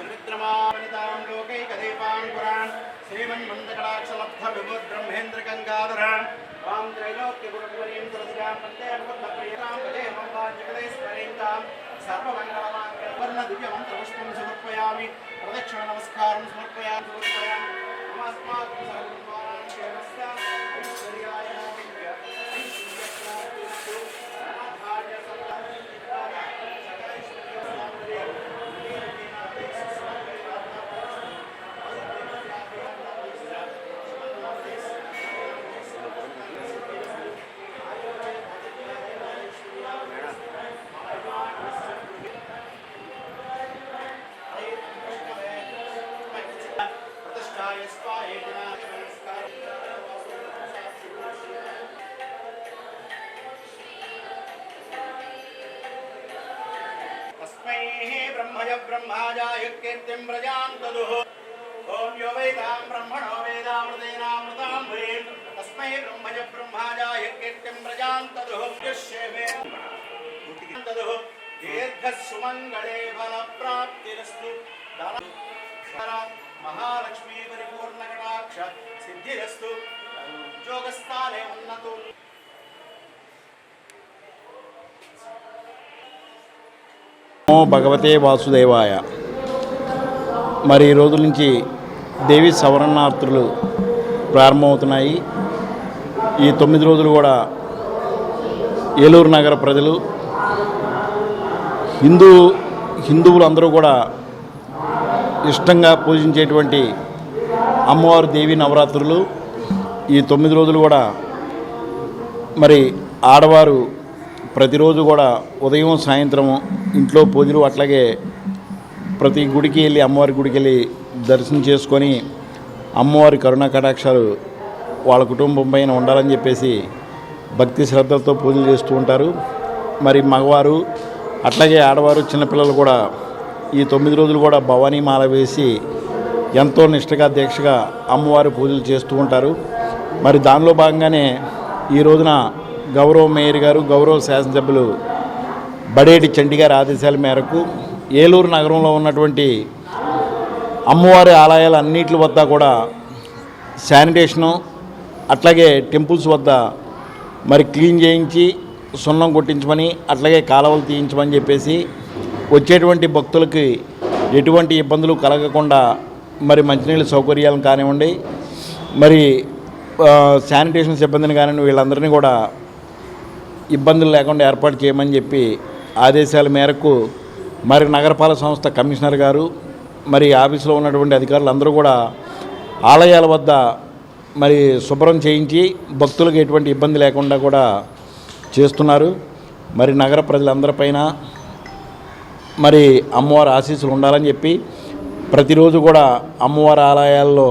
సువిద్రమావనితాం లోకైకదీపాం పురాణ్ శ్రీమన్మందకటాక్షలబ్ధ విభుద్ బ్రహ్మేంద్ర గంగాధరాన్ వాం త్రైలోక్యగురుపురీం తులసిరాం వందే అనుబద్ధప్రియతాం వందే మంబాం జగదేశ్వరీం తాం సర్వమంగళమాంగళవర్ణ దివ్యమంత్రపుష్పం సమర్పయామి ప్రదక్షిణ నమస్కారం సమర్పయామి సమర్పయామి నమస్మాత్ సర్వాన్ కేవస్య ఐశ్వర్యాయ ఐశ్వర్యాయ ब्रह्मज ब्रह्माजायुत्कीर्तिं प्रजां ददुः ॐ यो वेदां ब्रह्मणो वेदामृतेनामृतां भुरेन् तस्मै ब्रह्मज ब्रह्माजायुत्कीर्तिं प्रजां ददुः यस्येवे ददुः दीर्घसुमङ्गले फलप्राप्तिरस्तु महालक्ष्मीपरिपूर्णकटाक्ष सिद्धिरस्तु उद्योगस्थाने उन्नतो నమో భగవతే వాసుదేవాయ. మరి ఈ రోజుల నుంచి దేవి సవరణార్థులు ప్రారంభమవుతున్నాయి. ఈ తొమ్మిది రోజులు కూడా ఏలూరు నగర ప్రజలు హిందూ హిందువులు అందరూ కూడా ఇష్టంగా పూజించేటువంటి అమ్మవారు దేవి నవరాత్రులు. ఈ తొమ్మిది రోజులు కూడా మరి ఆడవారు ప్రతిరోజు కూడా ఉదయం సాయంత్రం ఇంట్లో పూజలు అట్లాగే ప్రతి గుడికి వెళ్ళి అమ్మవారి గుడికి వెళ్ళి దర్శనం చేసుకొని అమ్మవారి కరుణా కటాక్షాలు వాళ్ళ కుటుంబం పైన ఉండాలని చెప్పేసి భక్తి శ్రద్ధలతో పూజలు చేస్తూ ఉంటారు. మరి మగవారు అట్లాగే ఆడవారు చిన్నపిల్లలు కూడా ఈ తొమ్మిది రోజులు కూడా భవానీ మాల వేసి ఎంతో నిష్టగా దీక్షగా అమ్మవారి పూజలు చేస్తూ ఉంటారు. మరి దానిలో భాగంగానే ఈ రోజున గౌరవ మేయర్ గారు గౌరవ శాసనసభ్యులు బడేటి చండి గారి ఆదేశాల మేరకు ఏలూరు నగరంలో ఉన్నటువంటి అమ్మవారి ఆలయాలు అన్నిటి వద్ద కూడా శానిటేషను అట్లాగే టెంపుల్స్ వద్ద మరి క్లీన్ చేయించి సున్నం కొట్టించమని అట్లాగే కాలువలు తీయించమని చెప్పేసి వచ్చేటువంటి భక్తులకి ఎటువంటి ఇబ్బందులు కలగకుండా మరి మంచినీళ్ళ సౌకర్యాలను కానివ్వండి మరి శానిటేషన్ సిబ్బందిని కానివ్వండి వీళ్ళందరినీ కూడా ఇబ్బందులు లేకుండా ఏర్పాటు చేయమని చెప్పి ఆదేశాల మేరకు మరి నగరపాలక సంస్థ కమిషనర్ గారు మరి ఆఫీసులో ఉన్నటువంటి అధికారులు అందరూ కూడా ఆలయాల వద్ద మరి శుభ్రం చేయించి భక్తులకు ఎటువంటి ఇబ్బంది లేకుండా కూడా చేస్తున్నారు. మరి నగర ప్రజలందరిపైన మరి అమ్మవారి ఆశీస్సులు ఉండాలని చెప్పి ప్రతిరోజు కూడా అమ్మవారి ఆలయాల్లో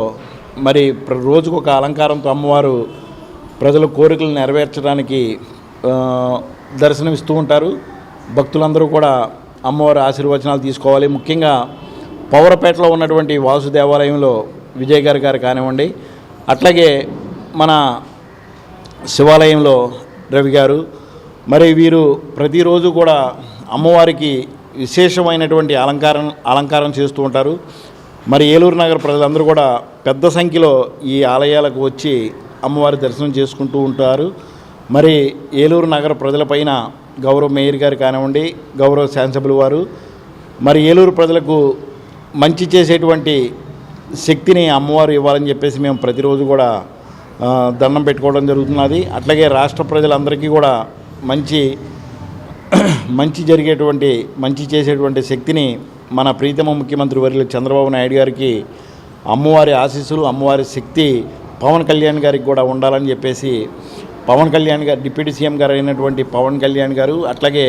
మరి ప్ర- రోజుకు ఒక అలంకారంతో అమ్మవారు ప్రజల కోరికలు నెరవేర్చడానికి దర్శనమిస్తూ ఉంటారు. భక్తులందరూ కూడా అమ్మవారి ఆశీర్వచనాలు తీసుకోవాలి. ముఖ్యంగా పౌరపేటలో ఉన్నటువంటి వాసు దేవాలయంలో విజయ్ గారి గారు కానివ్వండి అట్లాగే మన శివాలయంలో రవి గారు మరి వీరు ప్రతిరోజు కూడా అమ్మవారికి విశేషమైనటువంటి అలంకారం అలంకారం చేస్తూ ఉంటారు. మరి ఏలూరు నగర ప్రజలందరూ కూడా పెద్ద సంఖ్యలో ఈ ఆలయాలకు వచ్చి అమ్మవారి దర్శనం చేసుకుంటూ ఉంటారు. మరి ఏలూరు నగర ప్రజలపైన గౌరవ మేయర్ గారు కానివ్వండి గౌరవ శాసనసభ్యులు వారు మరి ఏలూరు ప్రజలకు మంచి చేసేటువంటి శక్తిని అమ్మవారు ఇవ్వాలని చెప్పేసి మేము ప్రతిరోజు కూడా దండం పెట్టుకోవడం జరుగుతున్నది. అట్లాగే రాష్ట్ర ప్రజలందరికీ కూడా మంచి మంచి జరిగేటువంటి మంచి చేసేటువంటి శక్తిని మన ప్రీతమ ముఖ్యమంత్రి వర్యులు చంద్రబాబు నాయుడు గారికి అమ్మవారి ఆశీస్సులు అమ్మవారి శక్తి పవన్ కళ్యాణ్ గారికి కూడా ఉండాలని చెప్పేసి పవన్ కళ్యాణ్ గారు డిప్యూటీ సీఎం గారు అయినటువంటి పవన్ కళ్యాణ్ గారు అట్లాగే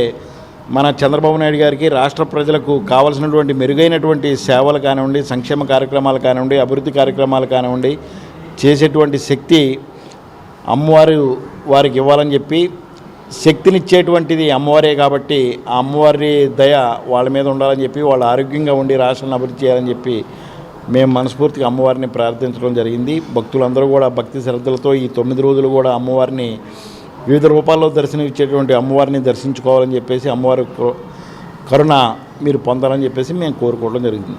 మన చంద్రబాబు నాయుడు గారికి రాష్ట్ర ప్రజలకు కావలసినటువంటి మెరుగైనటువంటి సేవలు కానివ్వండి సంక్షేమ కార్యక్రమాలు కానివ్వండి అభివృద్ధి కార్యక్రమాలు కానివ్వండి చేసేటువంటి శక్తి అమ్మవారు వారికి ఇవ్వాలని చెప్పి శక్తినిచ్చేటువంటిది అమ్మవారే కాబట్టి ఆ అమ్మవారి దయ వాళ్ళ మీద ఉండాలని చెప్పి వాళ్ళు ఆరోగ్యంగా ఉండి రాష్ట్రాన్ని అభివృద్ధి చేయాలని చెప్పి మేము మనస్ఫూర్తిగా అమ్మవారిని ప్రార్థించడం జరిగింది. భక్తులందరూ కూడా భక్తి శ్రద్ధలతో ఈ తొమ్మిది రోజులు కూడా అమ్మవారిని వివిధ రూపాల్లో దర్శనం ఇచ్చేటువంటి అమ్మవారిని దర్శించుకోవాలని చెప్పేసి అమ్మవారి కరుణ మీరు పొందాలని చెప్పేసి మేము కోరుకోవడం జరిగింది.